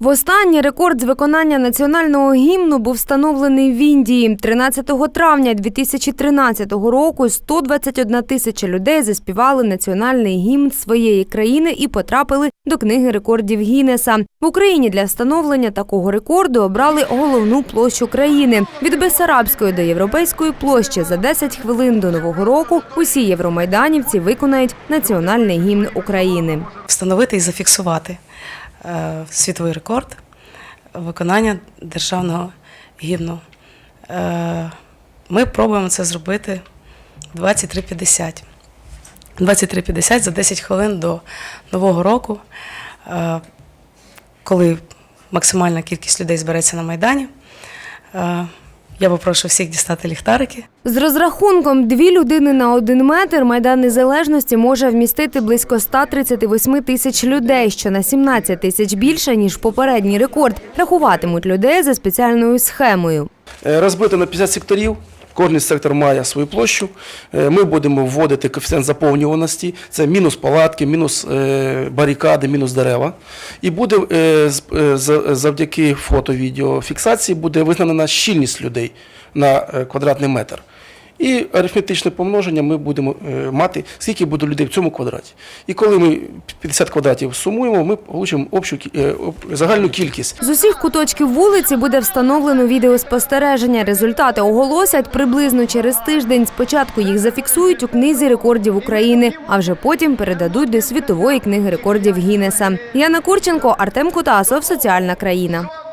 Востаннє рекорд з виконання національного гімну був встановлений в Індії. 13 травня 2013 року 121 тисяча людей заспівали національний гімн своєї країни і потрапили до книги рекордів Гіннеса. В Україні для встановлення такого рекорду обрали головну площу країни від Бесарабської до Європейської площі. За 10 хвилин до нового року усі євромайданівці виконають національний гімн України. встановити і зафіксувати світовий рекорд виконання державного гімну. Е, Ми пробуємо це зробити 23.50. 23.50 за 10 хвилин до Нового року, е, коли максимальна кількість людей збереться на Майдані. Я попрошу всіх дістати ліхтарики. З розрахунком дві людини на один метр майдан незалежності може вмістити близько 138 тисяч людей, що на 17 тисяч більше ніж попередній рекорд. Рахуватимуть людей за спеціальною схемою. Е, Розбито на 50 секторів. Кожний сектор має свою площу. Е, Ми будемо вводити коефіцієнт заповнюваності. Це мінус палатки, мінус е, барикади, мінус дерева. І буде е, завдяки фото-відеофіксації буде визнана щільність людей на квадратний метр. І арифметичне помноження ми будемо е, мати, скільки буде людей в цьому квадраті. І коли ми 50 квадратів сумуємо, ми отримаємо общу е, загальну кількість. З усіх куточків вулиці буде встановлено відеоспостереження. Результати оголосять приблизно через тиждень. Спочатку їх зафіксують у книзі рекордів України, а вже потім передадуть до світової книги рекордів Гіннеса. Яна Курченко, Артем Кутасов, Соціальна країна.